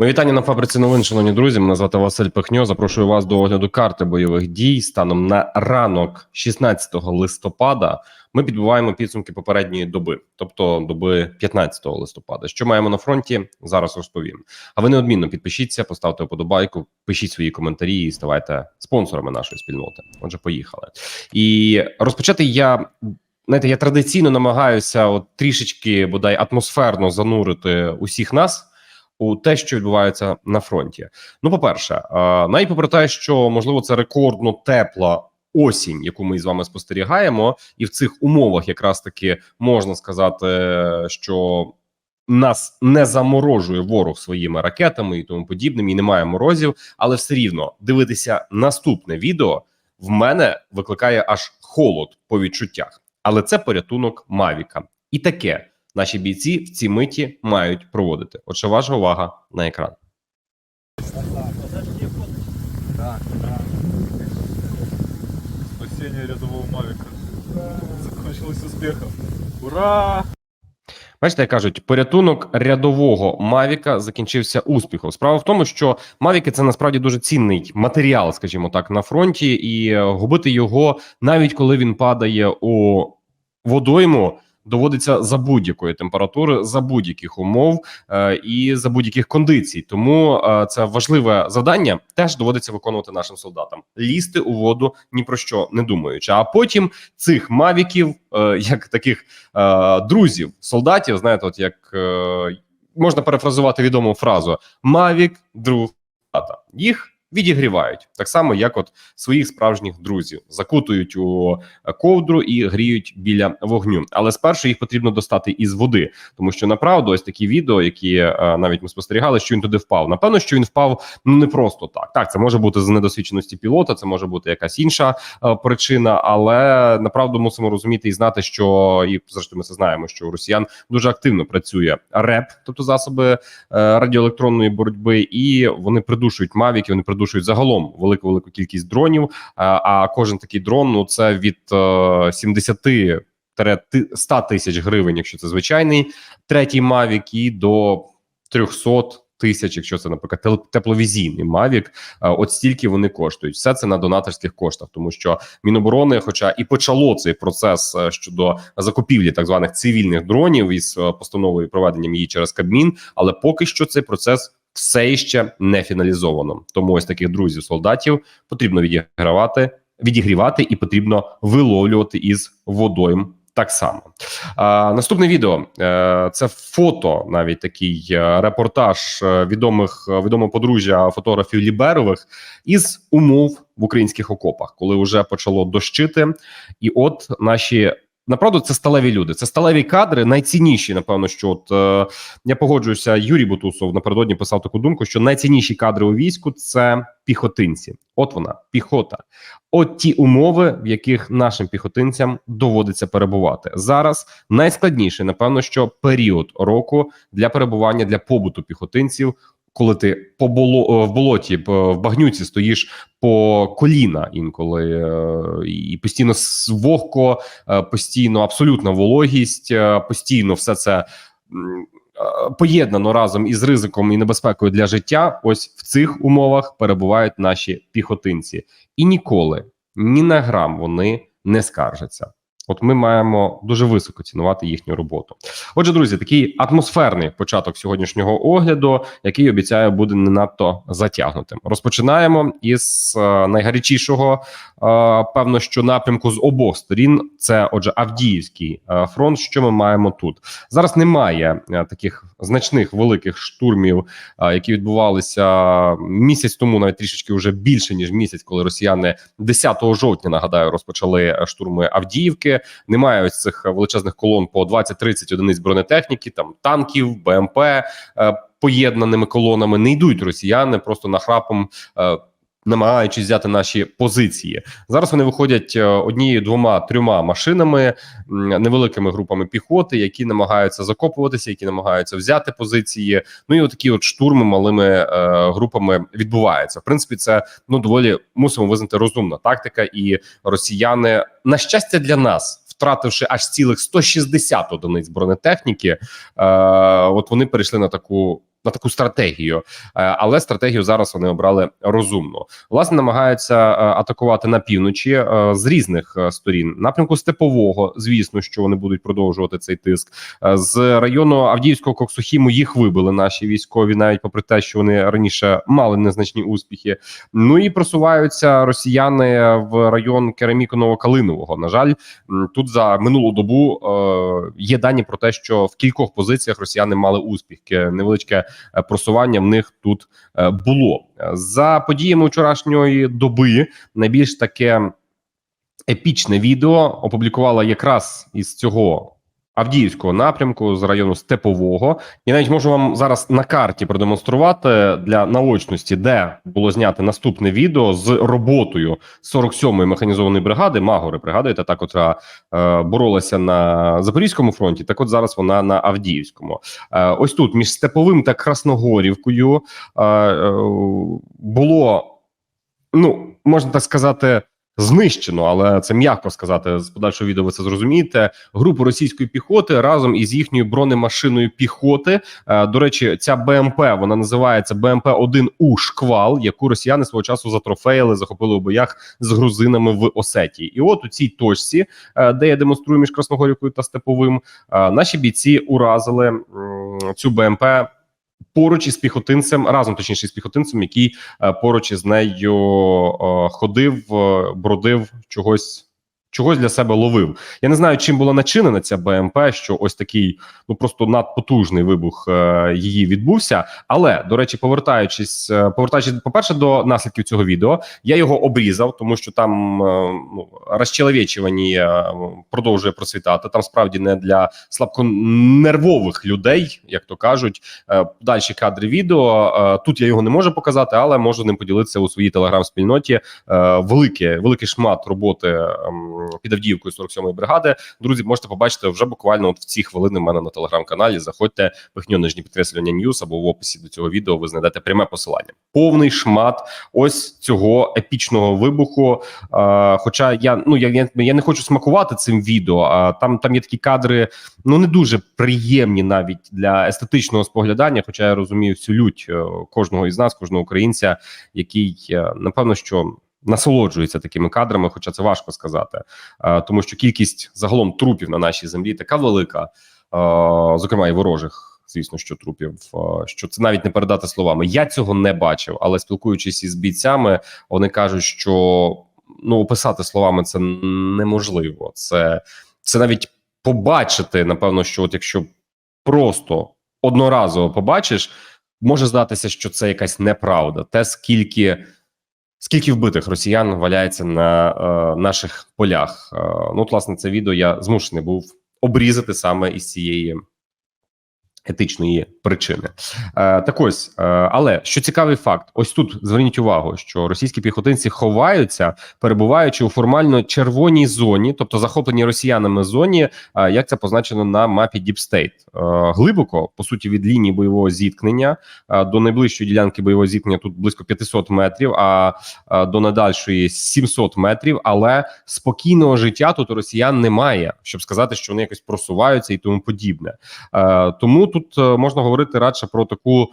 Мої вітання на фабриці новин, шановні друзі. Мене звати Василь Пихньо. Запрошую вас до огляду карти бойових дій станом на ранок 16 листопада. Ми підбиваємо підсумки попередньої доби, тобто доби 15 листопада. Що маємо на фронті? Зараз розповім. А ви неодмінно підпишіться, поставте вподобайку, пишіть свої коментарі і ставайте спонсорами нашої спільноти. Отже, поїхали. І розпочати я. Знаєте, я традиційно намагаюся от трішечки бодай атмосферно занурити усіх нас у те, що відбувається на фронті. Ну, по-перше, е, навіть попри те, що можливо це рекордно тепла осінь, яку ми з вами спостерігаємо, і в цих умовах якраз таки можна сказати, що нас не заморожує ворог своїми ракетами і тому подібним, і немає морозів, але все рівно дивитися наступне відео в мене викликає аж холод по відчуттях. Але це порятунок Мавіка, і таке наші бійці в ці миті мають проводити. Отже, ваша увага на екран. Спасение рядового Мавика закончилось успехом. Ура! Бачите, як кажуть, порятунок рядового Мавіка закінчився успіхом. Справа в тому, що Мавіки це насправді дуже цінний матеріал, скажімо так, на фронті, і губити його навіть коли він падає у водойму. Доводиться за будь-якої температури, за будь-яких умов е, і за будь-яких кондицій. Тому е, це важливе завдання теж доводиться виконувати нашим солдатам: лізти у воду ні про що не думаючи. А потім цих мавіків, е, як таких друзів, солдатів, знаєте, от як можна перефразувати відому фразу: Мавік, друг тата. Їх відігрівають так само, як от своїх справжніх друзів, закутують у е, ковдру і гріють біля вогню. Але спершу їх потрібно достати із води, тому що направду ось такі відео, які е, навіть ми спостерігали, що він туди впав. Напевно, що він впав ну не просто так. Так, це може бути з недосвідченості пілота, це може бути якась інша е, причина, але направду мусимо розуміти і знати, що і зрештою ми це знаємо, що у росіян дуже активно працює РЕП, тобто засоби радіоелектронної боротьби, і вони придушують мавіки, вони придушують загалом велику велику кількість дронів. А, а кожен такий дрон ну це від е, 70 100 тисяч гривень, якщо це звичайний третій Mavic, і до 300 тисяч, якщо це, наприклад, тепловізійний Mavic, е, от стільки вони коштують. Все це на донаторських коштах, тому що Міноборони, хоча і почало цей процес е, щодо закупівлі так званих цивільних дронів із е, постановою проведенням її через Кабмін, але поки що цей процес. Все ще не фіналізовано. Тому ось таких друзів солдатів потрібно відігравати, відігрівати і потрібно виловлювати із водойм так само. А, наступне відео е, це фото, навіть такий е, репортаж е, відомих відомого подружжя фотографів Ліберових із умов в українських окопах, коли вже почало дощити, і от наші. Направду, це сталеві люди, це сталеві кадри, найцінніші. Напевно, що от е, я погоджуюся. Юрій Бутусов напередодні писав таку думку, що найцінніші кадри у війську це піхотинці. От вона, піхота. От ті умови, в яких нашим піхотинцям доводиться перебувати зараз. Найскладніший, напевно, що період року для перебування для побуту піхотинців. Коли ти по боло, в болоті в багнюці стоїш по коліна інколи е, і постійно вогко, е, постійно абсолютна вологість, е, постійно все це е, поєднано разом із ризиком і небезпекою для життя. Ось в цих умовах перебувають наші піхотинці, і ніколи ні на грам вони не скаржаться. От ми маємо дуже високо цінувати їхню роботу. Отже, друзі, такий атмосферний початок сьогоднішнього огляду, який обіцяю буде не надто затягнутим. Розпочинаємо із е, найгарячішого, е, певно, що напрямку з обох сторін. Це, отже, Авдіївський е, фронт. Що ми маємо тут зараз? Немає таких значних великих штурмів, які відбувалися місяць тому, навіть трішечки вже більше ніж місяць, коли росіяни 10 жовтня нагадаю розпочали штурми Авдіївки. Немає ось цих величезних колон по 20-30 одиниць бронетехніки, там танків, БМП е, поєднаними колонами. Не йдуть росіяни просто нахрапом. Е, Намагаючись взяти наші позиції зараз, вони виходять е, однією, двома, трьома машинами, невеликими групами піхоти, які намагаються закопуватися, які намагаються взяти позиції. Ну і отакі от штурми малими е, групами відбуваються. В принципі, це ну доволі мусимо визнати розумна тактика, і росіяни на щастя для нас. Втративши аж цілих 160 одиниць бронетехніки, е, от вони перейшли на таку на таку стратегію, Е, але стратегію зараз вони обрали розумно. Власне, намагаються е, атакувати на півночі е, з різних сторін. Напрямку степового, звісно, що вони будуть продовжувати цей тиск. З району Авдіївського Коксухіму їх вибили наші військові, навіть попри те, що вони раніше мали незначні успіхи. Ну і просуваються росіяни в район Кераміко-Новокалинового. На жаль, тут за минулу добу є дані про те, що в кількох позиціях росіяни мали успіх. Невеличке просування в них тут е, було за подіями вчорашньої доби. Найбільш таке епічне відео опублікувала якраз із цього. Авдіївського напрямку з району Степового, і навіть можу вам зараз на карті продемонструвати для наочності, де було знято наступне відео з роботою 47-ї механізованої бригади. Магори пригадуєте, та котра е, боролася на Запорізькому фронті. Так, от зараз вона на Авдіївському. Е, ось тут між Степовим та Красногорівкою е, е, було ну можна так сказати. Знищено, але це м'яко сказати. З подальшого відео ви це зрозумієте. Групу російської піхоти разом із їхньою бронемашиною піхоти. Е, До речі, ця БМП вона називається БМП 1 у шквал, яку росіяни свого часу затрофеїли, захопили у боях з грузинами в Осетії. І от у цій точці, е, де я демонструю між Красногорівкою та Степовим, е, наші бійці уразили цю БМП. Поруч із піхотинцем, разом точніше з піхотинцем, який е, поруч із нею е, ходив, е, бродив чогось. Чогось для себе ловив. Я не знаю, чим була начинена ця БМП, що ось такий ну просто надпотужний вибух е, її відбувся. Але до речі, повертаючись, е, повертаючись, по перше, до наслідків цього відео, я його обрізав, тому що там е, ну розчеловечування е, продовжує процвітати. Там справді не для слабконервових людей, як то кажуть. Е, Дальші кадри відео. Е, Тут я його не можу показати, але можу ним поділитися у своїй телеграм-спільноті. Е, Велике, великий шмат роботи ем, під Авдіївкою 47-ї бригади. Друзі, можете побачити вже буквально от в ці хвилини в мене на телеграм-каналі. Заходьте, пихньо нижні підкреслення Ньюс або в описі до цього відео. Ви знайдете пряме посилання. Повний шмат ось цього епічного вибуху. Е, хоча я ну я, я, я не хочу смакувати цим відео. А там там є такі кадри, ну не дуже приємні навіть для естетичного споглядання. Хоча я розумію всю лють е, кожного із нас, кожного українця, який е, напевно що. Насолоджується такими кадрами, хоча це важко сказати, е, тому що кількість загалом трупів на нашій землі така велика, е, зокрема і ворожих, звісно, що трупів, е, що це навіть не передати словами. Я цього не бачив, але спілкуючись із бійцями, вони кажуть, що ну описати словами це неможливо. Це, це навіть побачити, напевно, що от якщо просто одноразово побачиш, може здатися, що це якась неправда. Те, скільки. Скільки вбитих росіян валяється на е, наших полях? Е, ну, от, власне, це відео я змушений був обрізати саме із цієї етичної причини. Е, так ось, е, але що цікавий факт, ось тут зверніть увагу, що російські піхотинці ховаються, перебуваючи у формально червоній зоні, тобто захопленій росіянами зоні, е, як це позначено на мапі. Е, глибоко, по суті, від лінії бойового зіткнення до найближчої ділянки бойового зіткнення тут близько 500 метрів, а до надальшої 700 метрів. Але спокійного життя тут у росіян немає, щоб сказати, що вони якось просуваються і тому подібне. Тому тут е, можна говорити радше про таку.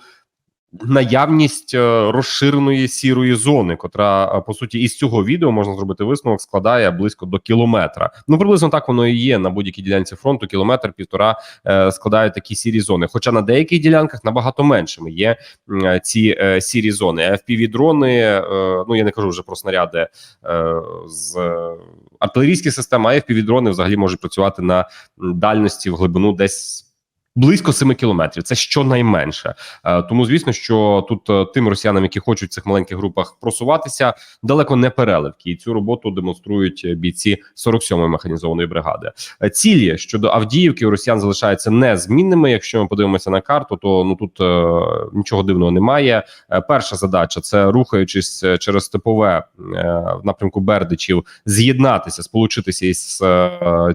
Наявність е, розширеної сірої зони, котра е, по суті із цього відео можна зробити висновок, складає близько до кілометра. Ну приблизно так воно і є на будь-якій ділянці фронту. Кілометр півтора складають такі сірі зони. Хоча на деяких ділянках набагато меншими є ці сірі зони. fpv дрони ну я не кажу вже про снаряди з артилерійських систем, а fpv дрони взагалі можуть працювати на дальності в глибину десь. Близько 7 кілометрів, це щонайменше. Е, Тому, звісно, що тут е, тим росіянам, які хочуть в цих маленьких групах просуватися, далеко не переливки, і цю роботу демонструють е, бійці 47-ї механізованої бригади. Цілі щодо Авдіївки у росіян залишаються незмінними. Якщо ми подивимося на карту, то ну тут нічого дивного немає. Перша задача це рухаючись через степове в напрямку Бердичів, з'єднатися, сполучитися із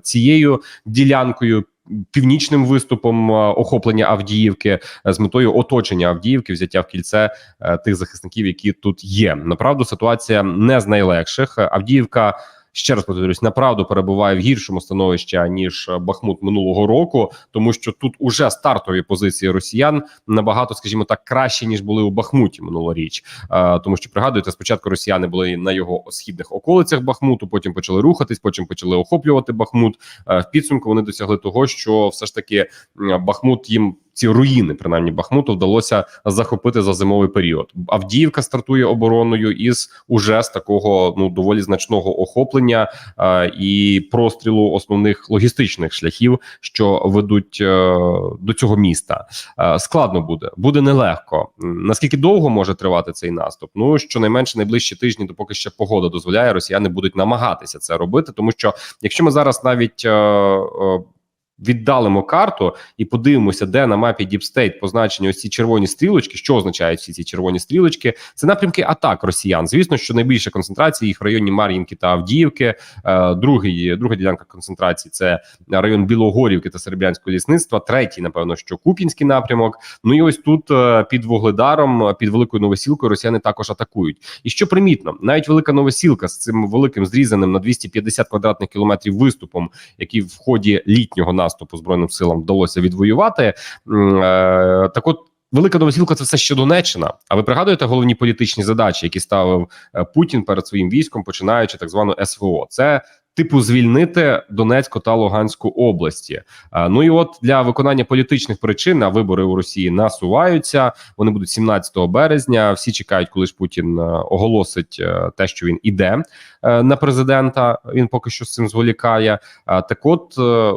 цією ділянкою. Північним виступом е, охоплення Авдіївки е, з метою оточення Авдіївки, взяття в кільце е, тих захисників, які тут є. Направду ситуація не з найлегших. Авдіївка ще раз повторюсь, направду перебуває в гіршому становищі ніж Бахмут минулого року, тому що тут уже стартові позиції росіян набагато, скажімо так, краще ніж були у Бахмуті минулоріч. Е, тому що пригадуєте, спочатку росіяни були на його східних околицях Бахмуту, потім почали рухатись, потім почали охоплювати Бахмут. Е, в підсумку вони досягли того, що все ж таки Бахмут їм. Ці руїни, принаймні Бахмуту, вдалося захопити за зимовий період. Авдіївка стартує обороною із уже з такого ну доволі значного охоплення е, і прострілу основних логістичних шляхів, що ведуть е, до цього міста. Е, складно буде, буде нелегко. Наскільки довго може тривати цей наступ? Ну щонайменше найближчі тижні, допоки ще погода дозволяє, росіяни будуть намагатися це робити, тому що якщо ми зараз навіть е, е, віддалимо карту і подивимося, де на мапі Deep State позначені ось ці червоні стрілочки. Що означають всі ці червоні стрілочки? Це напрямки атак росіян. Звісно, що найбільша концентрація їх в районі Мар'їнки та Авдіївки. Е, другий, друга ділянка концентрації це район Білогорівки та Серебрянського лісництва. Третій, напевно, що Купінський напрямок. Ну і ось тут е, під Вугледаром, під великою новосілкою, росіяни також атакують. І що примітно, навіть велика новосілка з цим великим зрізаним на 250 квадратних кілометрів виступом, який в ході літнього наступу збройним силам вдалося відвоювати. е, Так, от. Велика Новосілка це все ще Донеччина. А ви пригадуєте головні політичні задачі, які ставив е, Путін перед своїм військом, починаючи так звану СВО? Це типу звільнити Донецьку та Луганську області. Ну і от для виконання політичних причин а вибори у Росії насуваються. Вони будуть 17 березня. Всі чекають, коли ж Путін е, оголосить е, те, що він іде е, на президента. Він поки що з цим зволікає. Так, от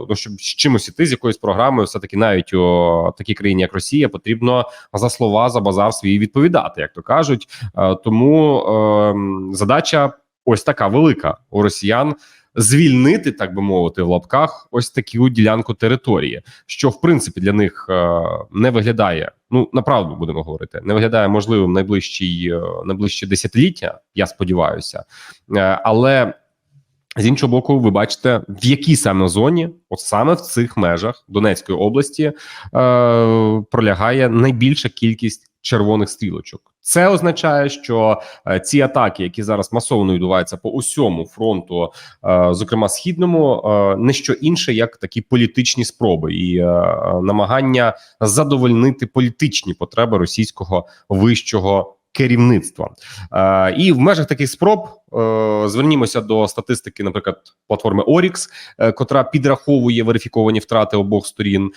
ну щоб з чимось іти з якоюсь програмою, все таки навіть у такій країні, як Росія, потрібно за слова за базар свій відповідати, як то кажуть. Тому е, задача ось така велика у росіян. Звільнити, так би мовити, в лапках ось таку ділянку території, що в принципі для них е, не виглядає. Ну направду будемо говорити, не виглядає можливим найближчі е, найближчі десятиліття. Я сподіваюся, е, але з іншого боку, ви бачите, в якій саме зоні, от саме в цих межах Донецької області, е, пролягає найбільша кількість червоних стрілочок. Це означає, що е, ці атаки, які зараз масово відбуваються по усьому фронту, е, зокрема східному, е, не що інше, як такі політичні спроби і намагання задовольнити політичні потреби російського вищого керівництва. Е, і в межах таких спроб е, звернімося до статистики, наприклад, платформи Orix, е, котра підраховує верифіковані втрати обох сторін.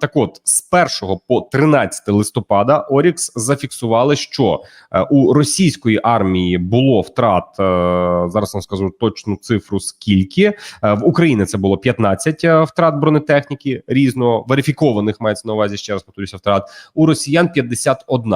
Так, от з 1 по 13 листопада Orix зафіксували, що у російської армії було втрат. Зараз вам скажу точну цифру. Скільки в Україні це було 15 е, втрат бронетехніки різного верифікованих мається на увазі ще раз повторюся втрат у росіян 51.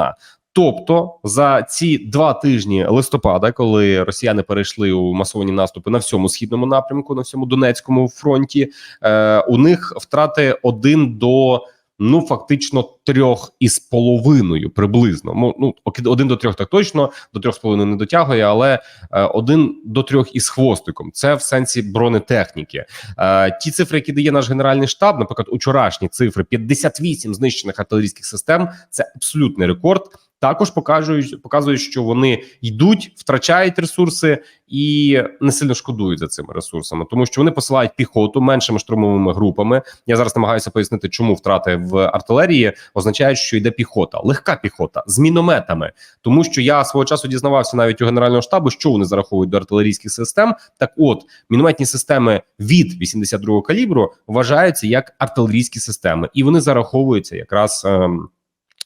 Тобто за ці два тижні листопада, коли росіяни перейшли у масовані наступи на всьому східному напрямку, на всьому Донецькому фронті, е, у них втрати один до ну фактично трьох із половиною приблизно. Ну оки- один до трьох так точно, до трьох з половиною не дотягує, але е, один до трьох із хвостиком. Це в сенсі бронетехніки. Е, ті цифри, які дає наш генеральний штаб, наприклад, учорашні цифри 58 знищених артилерійських систем. Це абсолютний рекорд. Також покажуть, показують, що вони йдуть, втрачають ресурси і не сильно шкодують за цими ресурсами, тому що вони посилають піхоту меншими штурмовими групами. Я зараз намагаюся пояснити, чому втрати в артилерії означають, що йде піхота, легка піхота з мінометами. Тому що я свого часу дізнавався навіть у генерального штабу, що вони зараховують до артилерійських систем. Так, от мінометні системи від 82-го калібру вважаються як артилерійські системи, і вони зараховуються якраз. Ем,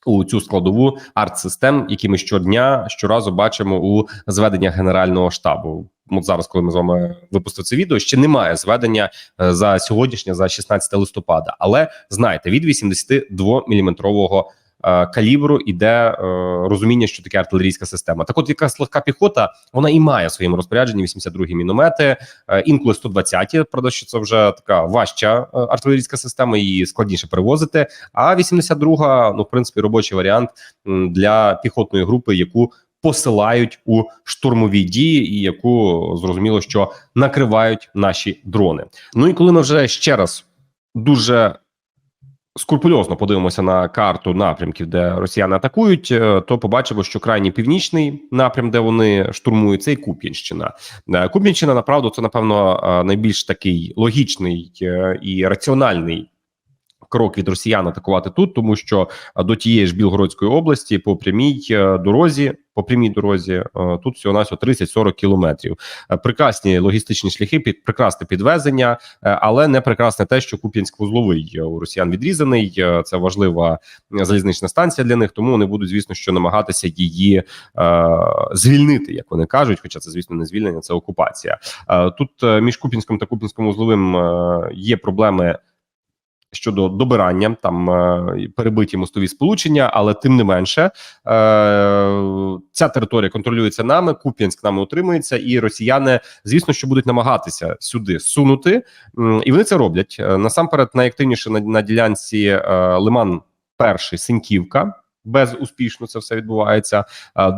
у цю складову арт-систем, які ми щодня щоразу бачимо у зведеннях генерального штабу. От зараз, коли ми з вами випустив це відео, ще немає зведення е, за сьогоднішнє, за 16 листопада. Але знаєте, від 82 міліметрового калібру іде е, розуміння, що таке артилерійська система. Так, от якраз легка піхота, вона і має в своєму розпорядженні 82-гі міномети, е, інколи 120-ті, правда, що це вже така важча е, артилерійська система, її складніше перевозити. А 82-га, ну в принципі, робочий варіант для піхотної групи, яку посилають у штурмові дії, і яку зрозуміло, що накривають наші дрони. Ну і коли ми вже ще раз дуже скрупульозно подивимося на карту напрямків, де росіяни атакують, е, то побачимо, що крайній північний напрям, де вони штурмують, це і Куп'янщина. Е, Куп'янщина, направду, це напевно е, найбільш такий логічний і раціональний. Крок від росіян атакувати тут, тому що до тієї ж Білгородської області по прямій е, дорозі, по прямій дорозі, е, тут всього на 30-40 кілометрів. Е, Прекрасні логістичні шляхи, під прекрасне підвезення, але не прекрасне те, що Куп'янськ вузловий е, у росіян відрізаний. Це важлива залізнична станція для них, тому вони будуть, звісно, що намагатися її звільнити, як вони кажуть. Хоча це, звісно, не звільнення, це окупація. Тут між Куп'янськом та Куп'янським вузловим є проблеми. Щодо добирання, там е, перебиті мостові сполучення, але тим не менше, е, ця територія контролюється нами. Куп'янськ нами утримується, і росіяни, звісно, що будуть намагатися сюди сунути, і вони це роблять Е, насамперед. Найактивніше на, ділянці Лиман, перший Синьківка. Безуспішно це все відбувається.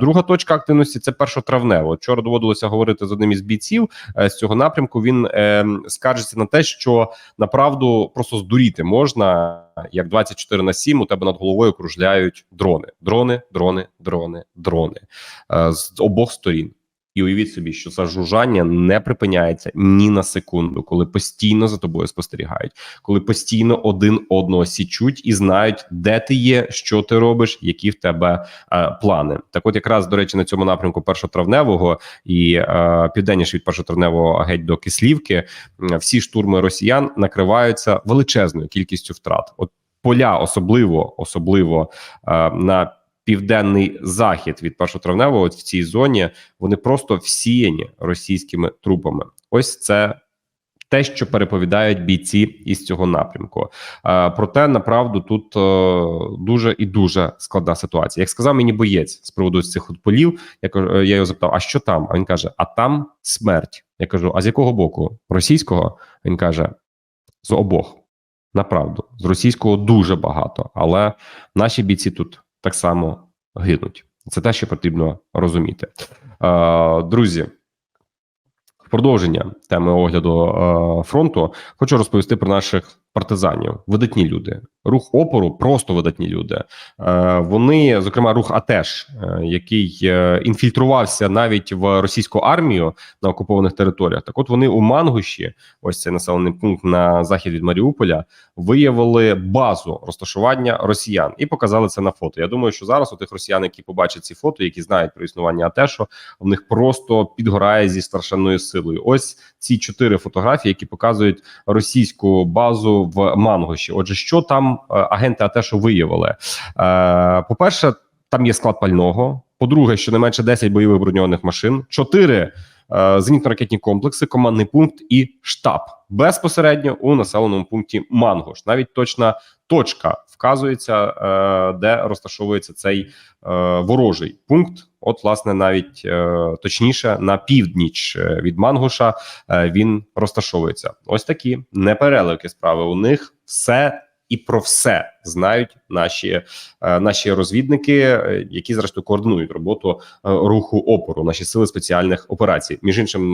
Друга точка активності це першотравнево. Вчора доводилося говорити з одним із бійців е, з цього напрямку. Він е, скаржиться на те, що направду просто здуріти можна, як 24 на 7 у тебе над головою кружляють дрони, дрони, дрони, дрони, дрони е, з обох сторін. І уявіть собі, що це жужжання не припиняється ні на секунду, коли постійно за тобою спостерігають, коли постійно один одного січуть і знають, де ти є, що ти робиш, які в тебе е, плани. Так, от якраз до речі, на цьому напрямку першотравневого і е, південніше від першотравневого геть до Кислівки, всі штурми росіян накриваються величезною кількістю втрат. От поля, особливо особливо е, на південний захід від першотравневого, от в цій зоні, вони просто всіяні російськими трупами. Ось це. Те, що переповідають бійці із цього напрямку, Е, проте направду тут е, дуже і дуже складна ситуація. Як сказав мені боєць з приводу цих полів, я кажу, е, я його запитав: а що там? А він каже: А там смерть. Я кажу: а з якого боку? Російського? Він каже: з обох. Направду, з російського дуже багато, але наші бійці тут так само гинуть. Це те, що потрібно розуміти. Е, друзі, в продовження теми огляду е, фронту хочу розповісти про наших партизанів. Видатні люди. Рух опору просто видатні люди. Е, вони, зокрема, рух АТЕШ, е, який е, інфільтрувався навіть в російську армію на окупованих територіях. Так, от вони у Мангуші, ось цей населений пункт на захід від Маріуполя, виявили базу розташування росіян і показали це на фото. Я думаю, що зараз у тих росіян, які побачать ці фото, які знають про існування АТЕШу, в них просто підгорає зі страшенною силою. Ось ці чотири фотографії, які показують російську базу в Мангоші. Отже, що там е, агенти АТЕШу виявили? Е, По перше, там є склад пального. По-друге, щонайменше 10 бойових броньованих машин, 4 е, зенітно-ракетні комплекси, командний пункт і штаб безпосередньо у населеному пункті Мангош. Навіть точна точка вказується, де розташовується цей ворожий пункт. От, власне, навіть точніше на півдніч е, від Мангуша е, він розташовується. Ось такі непереливки справи. У них все і про все знають наші, е, наші розвідники, е, які зрештою координують роботу е, руху опору, наші сили спеціальних операцій. Між іншим,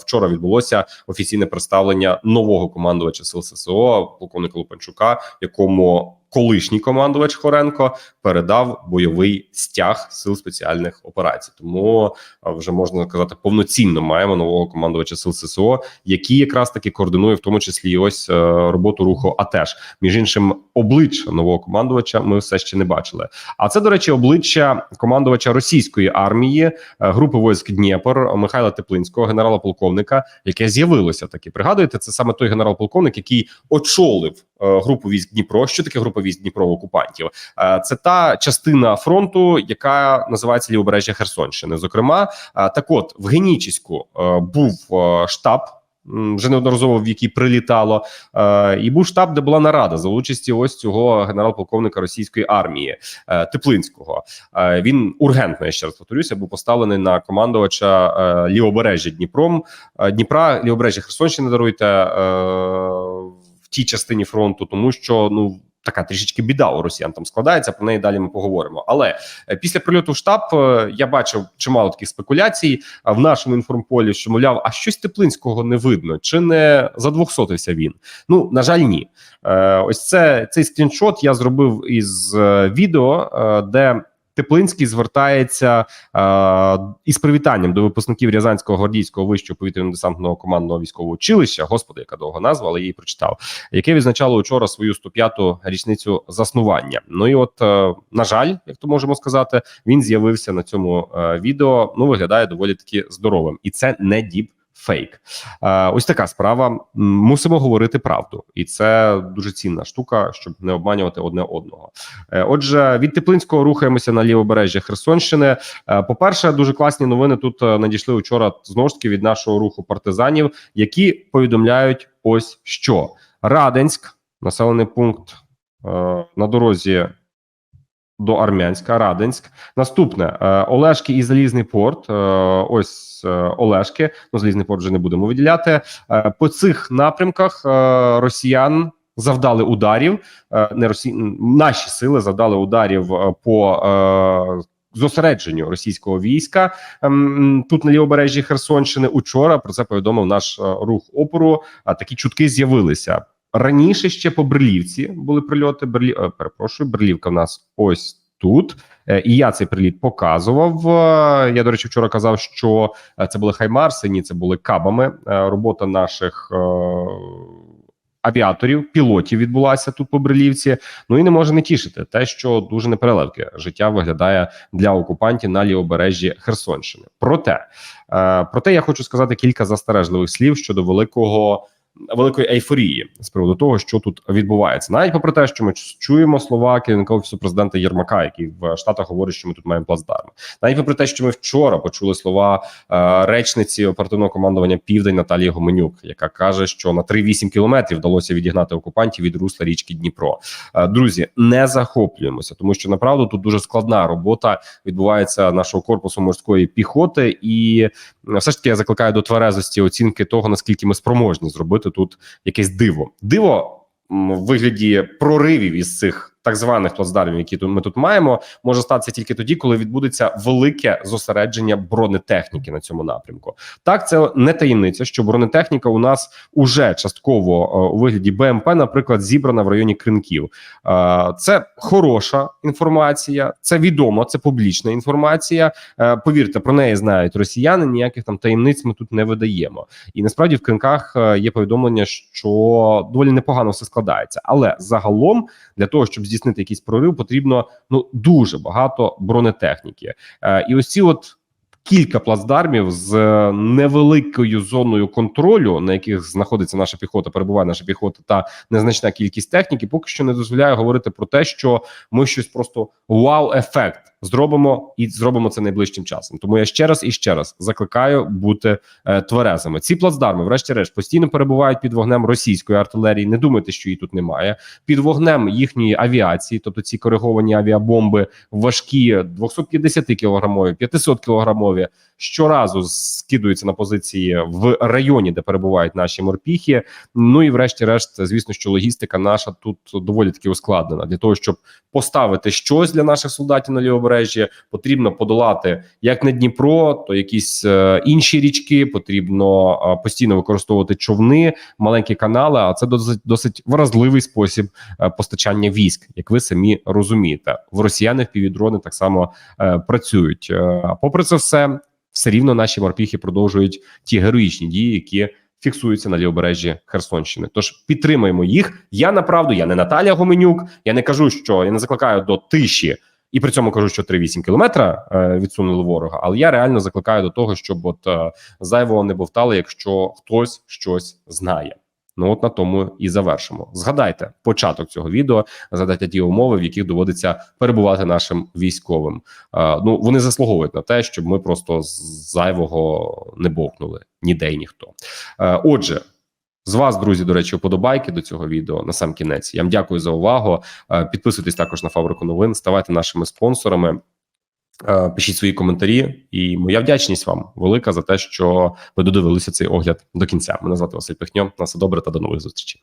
вчора відбулося офіційне представлення нового командувача сил ССО, полковника Лупанчука, якому колишній командувач Хоренко передав бойовий стяг сил спеціальних операцій. Тому е, вже можна сказати, повноцінно маємо нового командувача сил ССО, який якраз таки координує в тому числі ось е, роботу руху АТЕШ. Між іншим, обличчя нового командувача ми все ще не бачили. А це, до речі, обличчя командувача російської армії е, групи войск Дніпр Михайла Теплинського, генерала-полковника, яке з'явилося таки. Пригадуєте, це саме той генерал-полковник, який очолив групу військ Дніпро. Що таке група військ Дніпро окупантів? Е, Це та частина фронту, яка називається Лівобережжя Херсонщини. Зокрема, е, так от в Генічеську е, був е, штаб. Вже неодноразово в який прилітало, е, і був штаб, де була нарада за участі ось цього генерал-полковника російської армії е, Теплинського. Е, він ургентно я ще раз повторюся, був поставлений на командувача е, лівобережжя Дніпром е, Дніпра, лівобережжя Херсонщини. Даруйте е, тій частині фронту, тому що ну така трішечки біда у росіян там складається. Про неї далі ми поговоримо. Але е, після прильоту в штаб е, я бачив чимало таких спекуляцій в нашому інформполі, що мовляв, а щось теплинського не видно, чи не задвохсотився він? Ну на жаль, ні. Е, Ось це цей скріншот я зробив із е, відео, е, де. Теплинський звертається е, із привітанням до випускників Рязанського гвардійського вищого повітряно-десантного командного військового училища. Господи, яка довга назва, але її прочитав, яке відзначало вчора свою 105-ту річницю заснування. Ну і от е, на жаль, як то можемо сказати, він з'явився на цьому е, відео. Ну виглядає доволі таки здоровим, і це не діп. Фейк, Е, ось така справа. Мусимо говорити правду, і це дуже цінна штука, щоб не обманювати одне одного. Е, Отже, від Теплинського рухаємося на лівобережжя Херсонщини. Е, По-перше, дуже класні новини тут надійшли вчора знову ж таки від нашого руху партизанів, які повідомляють ось що Раденськ, населений пункт на дорозі. До Армянська, Раденськ. Наступне е, Олешки і Залізний порт. Е, ось е, Олешки. Ну, Залізний порт вже не будемо виділяти. По цих напрямках росіян завдали ударів. Не росі... наші сили завдали ударів по зосередженню російського війська ем, тут на лівобережжі Херсонщини. Учора про це повідомив наш рух опору. А такі чутки з'явилися раніше. Ще по Берлівці були прильоти. Берлі... е, перепрошую, Берлівка в нас ось. Тут Е, і я цей приліт показував. Е, Я до речі, вчора казав, що це були хаймарси. Ні, це були кабами. Робота наших авіаторів, пілотів відбулася тут по Брилівці. Ну і не може не тішити те, що дуже непереливке життя виглядає для окупантів на лівобережжі Херсонщини. Проте, проте я хочу сказати кілька застережливих слів щодо великого. Великої ейфорії з приводу того, що тут відбувається, навіть попри те, що ми чуємо слова керівника офісу президента Єрмака, який в Штатах говорить, що ми тут маємо плацдарм. Навіть попри те, що ми вчора почули слова е, речниці оперативного командування Південь Наталії Гоменюк, яка каже, що на 3-8 кілометрів вдалося відігнати окупантів від русла річки Дніпро. Е, друзі, не захоплюємося, тому що направду тут дуже складна робота відбувається нашого корпусу морської піхоти, і все ж таки я закликаю до тверезості оцінки того, наскільки ми спроможні зробити тут якесь диво. Диво в вигляді проривів із цих так званих плацдармів, які ми тут маємо, може статися тільки тоді, коли відбудеться велике зосередження бронетехніки на цьому напрямку. Так, це не таємниця, що бронетехніка у нас уже частково е, у вигляді БМП, наприклад, зібрана в районі Кринків. Е, Це хороша інформація, це відомо, це публічна інформація. Е, Повірте, про неї знають росіяни. Ніяких там таємниць ми тут не видаємо. І насправді в кринках є повідомлення, що доволі непогано все складається. Але загалом для того, щоб здійснити якийсь прорив, потрібно ну дуже багато бронетехніки. Е, І ось ці от. Кілька плацдармів з е, невеликою зоною контролю, на яких знаходиться наша піхота, перебуває наша піхота, та незначна кількість техніки, поки що не дозволяє говорити про те, що ми щось просто вау-ефект зробимо і зробимо це найближчим часом. Тому я ще раз і ще раз закликаю бути е, тверезими. Ці плацдарми, врешті-решт, постійно перебувають під вогнем російської артилерії. Не думайте, що її тут немає. Під вогнем їхньої авіації, тобто ці кориговані авіабомби важкі 250 кілограмові, 500 кілограмові, щоразу скидуються на позиції в районі, де перебувають наші морпіхи. Ну і врешті-решт, звісно, що логістика наша тут доволі таки ускладнена. Для того щоб поставити щось для наших солдатів на лівобережжі, потрібно подолати як не Дніпро, то якісь е, інші річки. Потрібно е, постійно використовувати човни, маленькі канали. А це досить досить вразливий спосіб е, постачання військ, як ви самі розумієте. В росіяни півдрони так само е, працюють. Е, попри це все, все рівно наші морпіхи продовжують ті героїчні дії, які фіксуються на лівобережжі Херсонщини. Тож підтримаємо їх. Я направду, я не Наталя Гоменюк. Я не кажу, що я не закликаю до тиші. І при цьому кажу, що 3-8 кілометра е, відсунули ворога. Але я реально закликаю до того, щоб от е, зайвого не бовтали, якщо хтось щось знає. Ну от на тому і завершимо. Згадайте початок цього відео, згадайте ті умови, в яких доводиться перебувати нашим військовим. Е, ну вони заслуговують на те, щоб ми просто зайвого не бовкнули ніде й ніхто. Е, отже. З вас, друзі, до речі, вподобайки до цього відео на сам кінець. Я вам дякую за увагу. Е, Підписуйтесь також на фабрику новин, ставайте нашими спонсорами. Е, Пишіть свої коментарі, і моя вдячність вам велика за те, що ви додивилися цей огляд до кінця. Мене звати Василь Пихньо. На все добре та до нових зустрічей.